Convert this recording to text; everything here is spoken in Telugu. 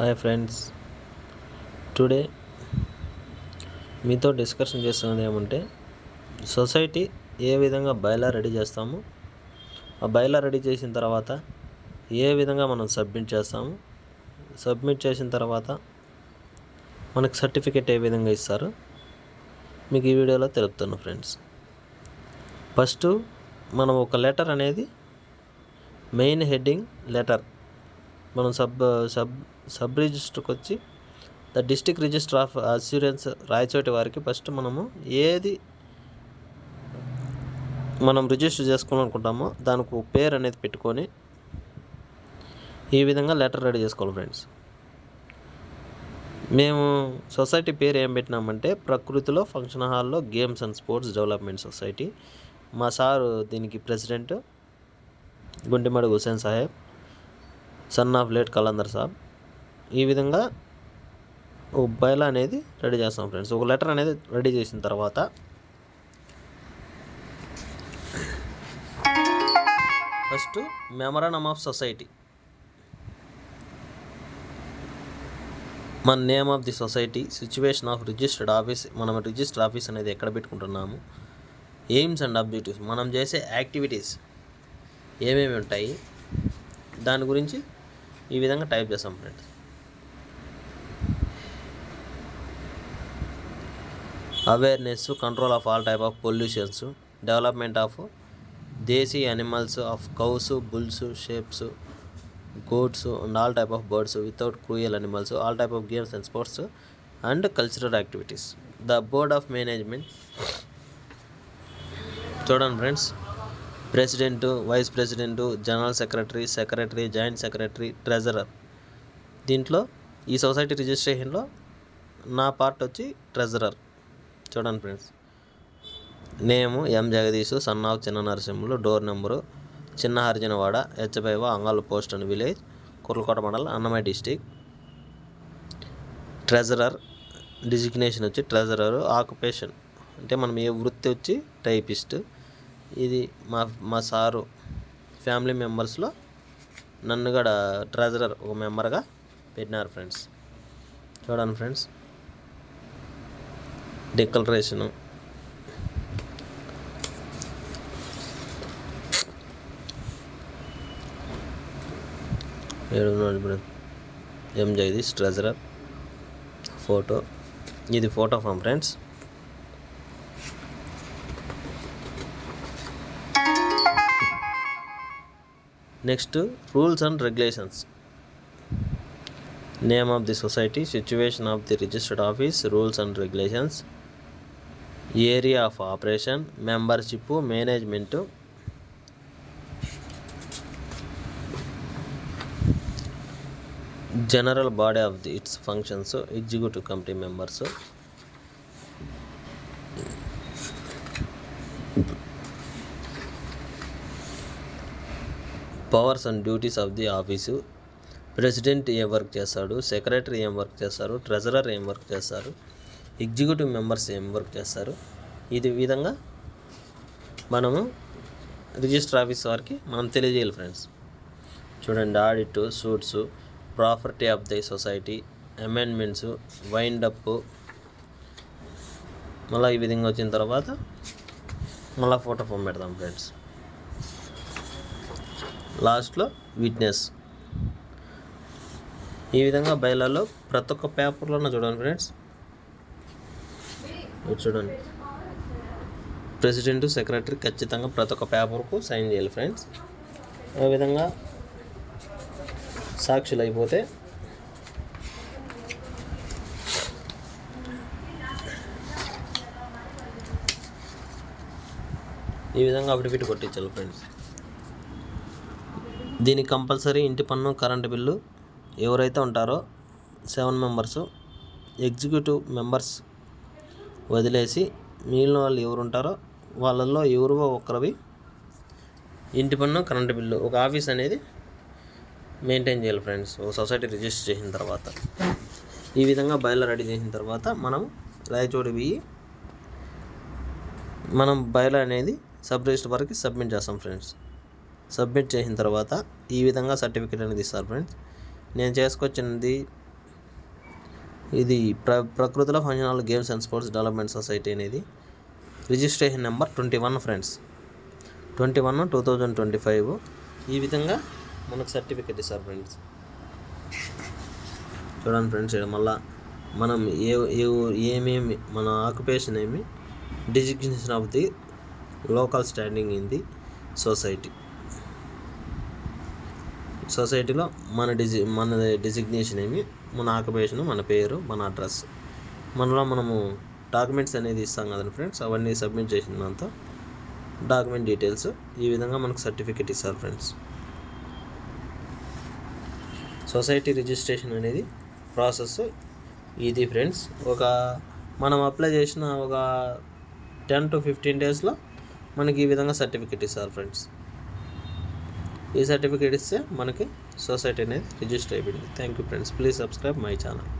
Hi friends. టుడే మీతో డిస్కషన్ చేస్తున్నది ఏమంటే సొసైటీ ఏ విధంగా బైలా రెడీ చేస్తాము ఆ బైలా రెడీ చేసిన తర్వాత ఏ విధంగా మనం సబ్మిట్ చేస్తాము సబ్మిట్ చేసిన తర్వాత మనకు సర్టిఫికేట్ ఏ విధంగా ఇస్తారు మీకు ఈ వీడియోలో తెలుపుతాను ఫ్రెండ్స్. ఫస్ట్ మనం ఒక లెటర్ అనేది మెయిన్ హెడ్డింగ్ లెటర్ మనం సబ్ సబ్ సబ్ రిజిస్టర్కి వచ్చి the district register of assurance Rayachoti వారికి ఫస్ట్ మనము ఏది మనం రిజిస్టర్ చేసుకోవాలనుకుంటామో దానికి పేరు అనేది పెట్టుకొని ఈ విధంగా లెటర్ రెడీ చేసుకోవాలి ఫ్రెండ్స్. మేము సొసైటీ పేరు ఏం పెట్టినామంటే ప్రకృతిలో ఫంక్షన్ హాల్లో games and sports development society. మా సారు దీనికి president Guntimadugu Hussain Saheb son of late Kalandar Sab ఈ విధంగా ఒక బయల అనేది రెడీ చేస్తాం ఫ్రెండ్స్. ఒక లెటర్ అనేది రెడీ చేసిన తర్వాత ఫస్ట్ మెమరాండమ్ ఆఫ్ సొసైటీ. మన name of the society situation of registered office మనం రిజిస్టర్డ్ ఆఫీస్ అనేది ఎక్కడ పెట్టుకుంటున్నాము ఎయిమ్స్ అండ్ అబ్జెక్టివ్స్ మనం చేసే యాక్టివిటీస్ ఏమేమి ఉంటాయి దాని గురించి ఈ విధంగా టైప్ చేస్తాం friends. Awareness control of all type of pollutions development of desi animals of cows bulls sheeps goats and all type of birds without cruel animals all type of games and sports and cultural activities the board of management చూడండి friends president vice president general secretary secretary joint secretary treasurer దీంట్లో ఈ సొసైటీ రిజిస్ట్రేషన్లో నా పార్ట్ వచ్చి ట్రెజరర్ చూడండి friends. Name M Jagadish son of Chinna Narasimhulu door number Chinna Harijanawada హెచ్బైవ అంగాలు post and village Kurlakota mandal Annamayya district. Treasurer designation వచ్చి ట్రెజరర్ ఆక్యుపేషన్. అంటే మనం ఏ వృత్తి వచ్చి టైపిస్ట్. ఇది మా మా సారు ఫ్యామిలీ మెంబర్స్లో నన్ను కూడా ట్రెజరర్ ఒక మెంబర్గా పెట్టినారు ఫ్రెండ్స్. చూడండి ఫ్రెండ్స్. డిక్లరేషను ఏడు ఎం జగదీష్ ట్రెజరర్ ఫోటో. ఇది photo form friends. Next rules and regulations. Name of the society situation of the registered office rules and regulations. Area of operation membership management. General body of the its functions executive committee members. Powers and duties of the office. President ఏం వర్క్ చేస్తాడు సెక్రటరీ ఏం వర్క్ చేస్తారు ట్రెజరర్ ఏం వర్క్ చేస్తారు. ఎగ్జిక్యూటివ్ మెంబర్స్ ఏం వర్క్ చేస్తారు? ఇది విధంగా మనము రిజిస్టర్ ఆఫీస్ వారికి మనం తెలియజేయాలి ఫ్రెండ్స్. చూడండి audit suits property of the society amendments wind మళ్ళీ ఈ విధంగా వచ్చిన తర్వాత మళ్ళీ ఫోటో ఫామ్ పెడతాం ఫ్రెండ్స్. లాస్ట్లో విట్నెస్. ఈ విధంగా బయలాలో ప్రతి ఒక్క పేపర్లోనే చూడండి ఫ్రెండ్స్. చూడండి. ప్రెసిడెంట్ సెక్రటరీ ఖచ్చితంగా ప్రతి ఒక్క పేపర్కు సైన్ చేయాలి ఫ్రెండ్స్ ఆ విధంగా సాక్షులు అయిపోతే ఈ విధంగా అఫిడవిట్ కొట్టించాలి ఫ్రెండ్స్ దీనికి కంపల్సరీ ఇంటి పన్ను కరెంటు బిల్లు ఎవరైతే ఉంటారో సెవెన్ మెంబర్స్ ఎగ్జిక్యూటివ్ మెంబర్స్ వదిలేసి మిగిలిన వాళ్ళు ఎవరు ఉంటారో వాళ్ళల్లో ఎవరో ఒకరివి ఇంటి పన్ను కరెంటు బిల్లు ఒక ఆఫీస్ అనేది మెయింటైన్ చేయాలి ఫ్రెండ్స్. ఒక సొసైటీ రిజిస్టర్ చేసిన తర్వాత ఈ విధంగా బయలు రెడీ చేసిన తర్వాత మనం రాయచోటి పోయి మనం బయలు అనేది సబ్ రిజిస్టర్ వరకు సబ్మిట్ చేస్తాం ఫ్రెండ్స్. సబ్మిట్ చేసిన తర్వాత ఈ విధంగా సర్టిఫికేట్ అనేది ఇస్తారు ఫ్రెండ్స్. నేను చేసుకొచ్చినది ఇది ప్ర ప్రకృతిలో functional games and sports development society అనేది. Registration number twenty one friends twenty one two thousand twenty five ఈ విధంగా మనకు సర్టిఫికెట్ ఇస్తారు ఫ్రెండ్స్ చూడండి ఫ్రెండ్స్ ఇక్కడ మళ్ళీ మనం ఏ ఏ ఏమేమి మన ఆక్యుపేషన్ ఏమి? Designation of the local standing in the society సొసైటీలో మన డిజి మన డిజిగ్నేషన్ ఏమి? మన ఆక్యుపేషన్ మన పేరు మన అడ్రస్ మనలో మనము డాక్యుమెంట్స్ అనేది ఇస్తాం కదండి ఫ్రెండ్స్ అవన్నీ సబ్మిట్ చేసిన దాంతో డాక్యుమెంట్ డీటెయిల్స్ ఈ విధంగా మనకు సర్టిఫికేట్ ఇస్తారు ఫ్రెండ్స్ సొసైటీ రిజిస్ట్రేషన్ అనేది ప్రాసెస్ ఇది ఫ్రెండ్స్ ఒక మనం అప్లై చేసిన ఒక టెన్ టు ఫిఫ్టీన్ డేస్లో మనకి ఈ విధంగా సర్టిఫికేట్ ఇస్తారు ఫ్రెండ్స్ ఈ సర్టిఫికేట్ ఇస్తే మనకి సొసైటీ అనేది రిజిస్టర్ అయిపోయింది. Thank you friends please subscribe my channel